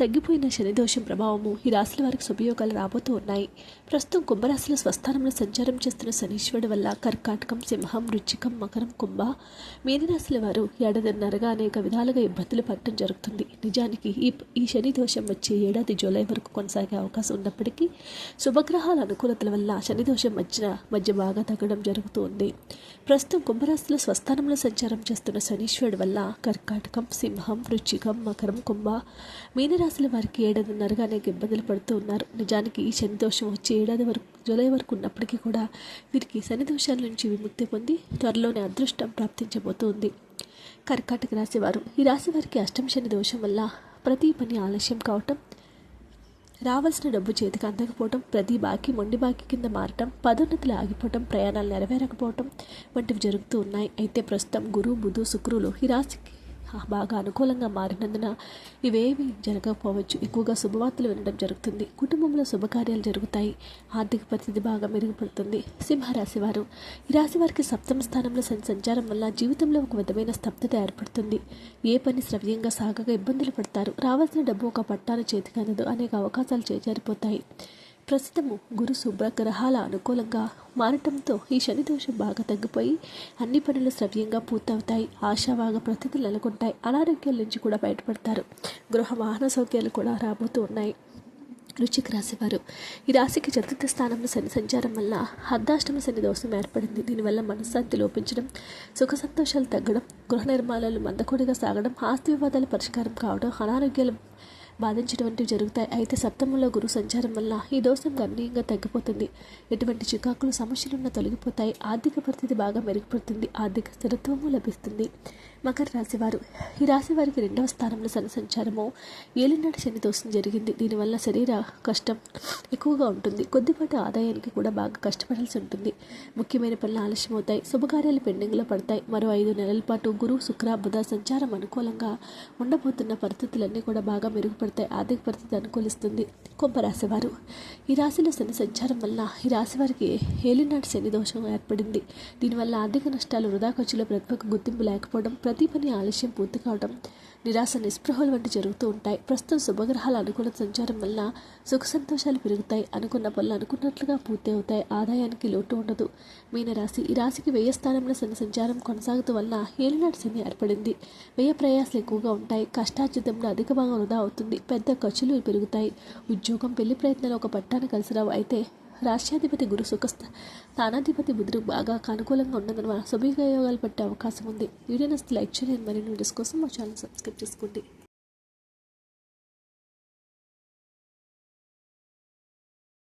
తగ్గిపోయిన శనిదోషం ప్రభావము ఈ రాశుల వారికి శుభయోగాలు రాబోతూ ఉన్నాయి. ప్రస్తుతం కుంభరాశిలో స్వస్థానంలో సంచారం చేస్తున్న శనీశ్వరుడు వల్ల కర్కాటకం సింహం రుచికం మకరం కుంభ మీనరాశుల వారు ఏడాదిన్నరగా అనేక విధాలుగా ఇబ్బందులు పడటం జరుగుతుంది. నిజానికి ఈ ఈ శని దోషం వచ్చే ఏడాది జూలై వరకు కొనసాగే అవకాశం ఉన్నప్పటికీ శుభగ్రహాల అనుకూలతల వల్ల శని దోషం మధ్య మధ్య బాగా తగ్గడం జరుగుతుంది. ప్రస్తుతం కుంభరాశిలో స్వస్థానంలో సంచారం చేస్తున్న శనీశ్వరుడు వల్ల కర్కాటకం సింహం రుచికం మకరం కుంభ మీనరాశుల వారికి ఏడాదిన్నరగా అనేక ఇబ్బందులు పడుతూ ఉన్నారు. నిజానికి ఈ శని దోషం వచ్చి ఏడాది వరకు జూలై వరకు ఉన్నప్పటికీ కూడా వీరికి శని దోషాల నుంచి విముక్తి పొంది త్వరలోనే అదృష్టం ప్రాప్తించబోతుంది. కర్కాటక రాశివారు ఈ రాశి వారికి అష్టం శని దోషం వల్ల ప్రతి పని ఆలస్యం కావటం రావాల్సిన డబ్బు చేతికి అందకపోవటం ప్రతి బాకీ మొండి బాకీ కింద మారటం పదోన్నతులు ఆగిపోవటం ప్రయాణాలు నెరవేరకపోవటం వంటివి జరుగుతూ ఉన్నాయి. అయితే ప్రస్తుతం గురు బుధు శుక్రులు ఈ రాశికి బాగా అనుకూలంగా మారినందున ఇవేవి జరగకపోవచ్చు. ఎక్కువగా శుభవార్తలు వినడం జరుగుతుంది. కుటుంబంలో శుభకార్యాలు జరుగుతాయి. ఆర్థిక పరిస్థితి బాగా మెరుగుపడుతుంది. సింహరాశి వారు. ఈ రాశి వారికి సప్తమ స్థానంలో సంచారం వల్ల జీవితంలో ఒక విధమైన స్తబ్దత ఏర్పడుతుంది. ఏ పని శ్రవ్యంగా సాగగా ఇబ్బందులు పడతారు. రావాల్సిన డబ్బు ఒక పట్టాన చేతికి అందదు. అనేక అవకాశాలు చేజారిపోతాయి. ప్రస్తుతము గురు శుభ్ర గ్రహాల అనుకూలంగా మారటంతో ఈ శని దోషం బాగా తగ్గిపోయి అన్ని పనులు శ్రవ్యంగా పూర్తవుతాయి. ఆశావాగ ప్రతిథులు నెలకొంటాయి. అనారోగ్యాల నుంచి కూడా బయటపడతారు. గృహ వాహన సౌఖ్యాలు కూడా రాబోతూ ఉన్నాయి. రుచికి రాశివారు ఈ రాశికి చతుర్థ స్థానంలో శని సంచారం వల్ల అర్ధాష్టమ శని దోషం ఏర్పడింది. దీనివల్ల మనశ్శాంతి లోపించడం సుఖ సంతోషాలు తగ్గడం గృహ నిర్మాణాలు మందకొడిగా సాగడం ఆస్తి వివాదాలు పరిష్కారం కావడం అనారోగ్యాలు బాధించినటువంటివి జరుగుతాయి. అయితే సప్తమంలో గురు సంచారం వల్ల ఈ దోషం గణనీయంగా తగ్గిపోతుంది. ఎటువంటి చికాకులు సమస్యలున్న తొలగిపోతాయి. ఆర్థిక పరిస్థితి బాగా మెరుగుపడుతుంది. ఆర్థిక స్థిరత్వము లభిస్తుంది. మకర రాశివారు ఈ రాశి వారికి రెండవ స్థానంలో శని సంచారము. ఏలినాటి శని దోషం జరిగింది. దీనివల్ల శరీర కష్టం ఎక్కువగా ఉంటుంది. కొద్దిపాటి ఆదాయానికి కూడా బాగా కష్టపడాల్సి ఉంటుంది. ముఖ్యమైన పనులు ఆలస్యం అవుతాయి. శుభకార్యాలు పెండింగ్లో పడతాయి. మరో ఐదు నెలల పాటు గురు శుక్ర బుధ సంచారం అనుకూలంగా ఉండబోతున్న పరిస్థితులన్నీ కూడా బాగా మెరుగుపడతాయి. ఆర్థిక పరిస్థితి అనుకూలిస్తుంది కుంభరాశివారు ఈ రాశిలో శని సంచారం వల్ల ఈ రాశి వారికి ఏలినాటి శని దోషం ఏర్పడింది. దీనివల్ల ఆర్థిక నష్టాలు వృధా ఖర్చుల ప్రతిభకు గుర్తింపు లేకపోవడం ప్రతి పని ఆలస్యం పూర్తి కావడం నిరాశ నిస్పృహలు వంటి జరుగుతూ ఉంటాయి. ప్రస్తుతం శుభగ్రహాల అనుకూల సంచారం వల్ల సుఖ సంతోషాలు పెరుగుతాయి. అనుకున్న పనులు అనుకున్నట్లుగా పూర్తి అవుతాయి. ఆదాయానికి లోటు ఉండదు. మీనరాశి ఈ రాశికి వ్యయ స్థానంలో శని సంచారం కొనసాగుతూ వల్ల ఏలినాటి శని ఏర్పడింది. వ్యయ ప్రయాసాలు ఎక్కువగా ఉంటాయి. కష్టార్జితంలో అధిక భాగం వృధా అవుతుంది. పెద్ద ఖర్చులు పెరుగుతాయి. ఉద్యోగం పెళ్ళి ప్రయత్నాలు ఒక పట్టాన్ని కలిసిరావు అయితే రాష్ట్రాధిపతి గురు సుఖస్థ స్థానాధిపతి బుధుడు బాగా అనుకూలంగా ఉన్నందున శుభయోగాలు పట్టే అవకాశం ఉంది. వీడియో నస్తే లైక్ చేయండి. మరిన్ని వీడియోస్ కోసం మా ఛానల్ సబ్స్క్రైబ్ చేసుకోండి.